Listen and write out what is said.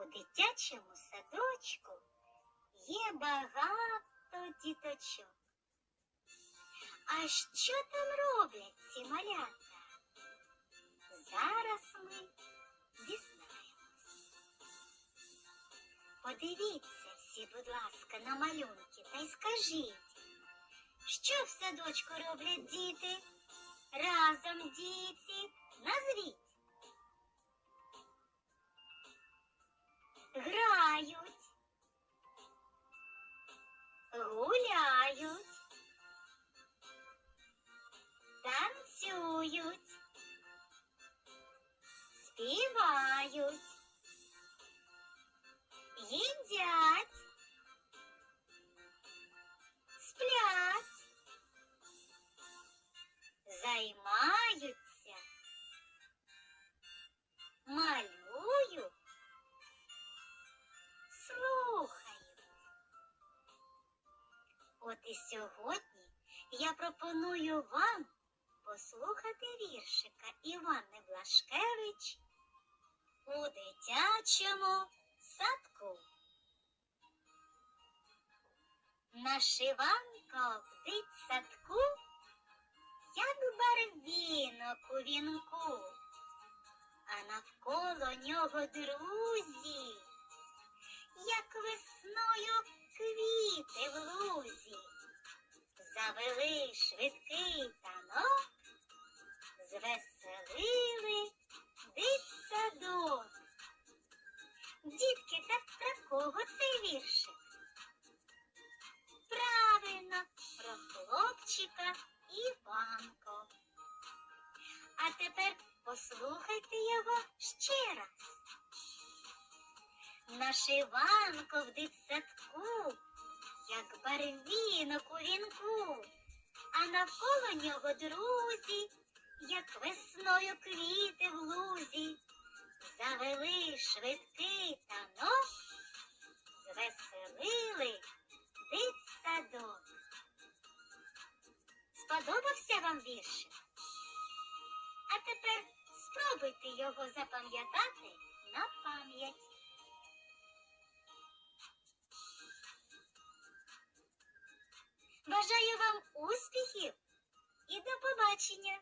У дитячому садочку є багато діточок. А що там роблять ці малята? Зараз ми дізнаємось. Подивіться всі, будь ласка, на малюнки та й скажіть, що в садочку роблять діти? Разом діти, назвіть. Танцюють, співають, їдять, сплять, займаються, малюють, слухають. От і сьогодні я пропоную вам послухати віршика Івани Блашкевич у дитячому садку. Нашиванка в дитсадку, як барвінок у вінку, а навколо нього друзі, як весною квіти в лузі. Завели швидкий кого цей віршик? Правильно, про хлопчика Іванко. А тепер послухайте його ще раз. Наш Іванко в дитсадку, як барвінок у вінку, а навколо нього друзі, як весною квіти в лузі, завели швидкий танок, Сподобався вам віршик? А тепер спробуйте його запам'ятати на пам'ять. Бажаю вам успіхів і до побачення!